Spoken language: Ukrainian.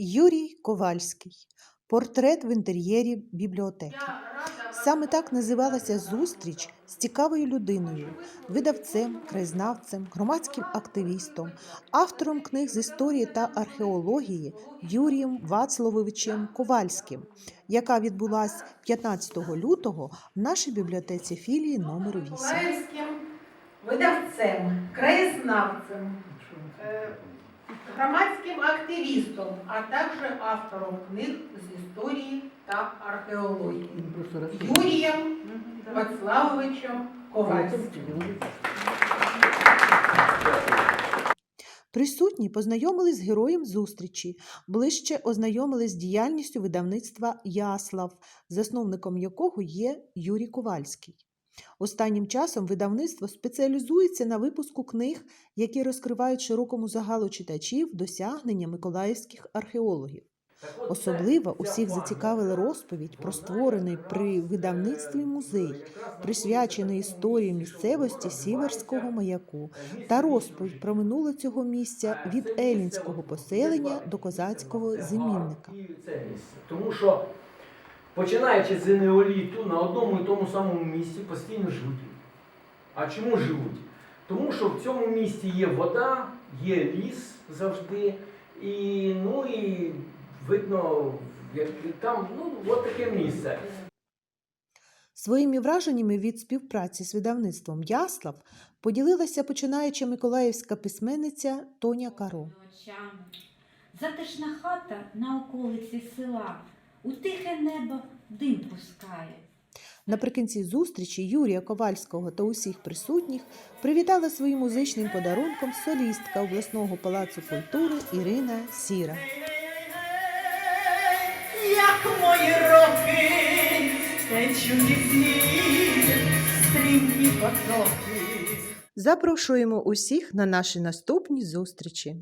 Юрій Ковальський. Портрет в інтер'єрі бібліотеки. Саме так називалася зустріч з цікавою людиною, видавцем, краєзнавцем, громадським активістом, автором книг з історії та археології Юрієм Вацлововичем Ковальським, яка відбулась 15 лютого в нашій бібліотеці філії номер 8. Ковальським видавцем, краєзнавцем, громадським активістом, а також автором книг з історії та археології Юрієм Вацлавовичем Ковальським. Присутні познайомились з героєм зустрічі, ближче ознайомились з діяльністю видавництва Яслав, засновником якого є Юрій Ковальський. Останнім часом видавництво спеціалізується на випуску книг, які розкривають широкому загалу читачів досягнення миколаївських археологів. Особливо усіх зацікавила розповідь про створений при видавництві музей, присвячений історії місцевості Сіверського маяку, та розповідь про минуле цього місця від елінського поселення до козацького місце. Тому що починаючи з неоліту на одному і тому самому місці постійно живуть. А чому живуть? Тому що в цьому місті є вода, є ліс завжди, і ну і видно, як там ну, от таке місце. Своїми враженнями від співпраці з видавництвом Яслав поділилася починаюча миколаївська письменниця Тоня Каро. Затишна хата на околиці села, у тихе небо дим пускає. Наприкінці зустрічі Юрія Ковальського та усіх присутніх привітала своїм музичним подарунком солістка обласного палацу культури Ірина Сіра. як мої роки, течуть стрімкі потоки. Запрошуємо усіх на наші наступні зустрічі.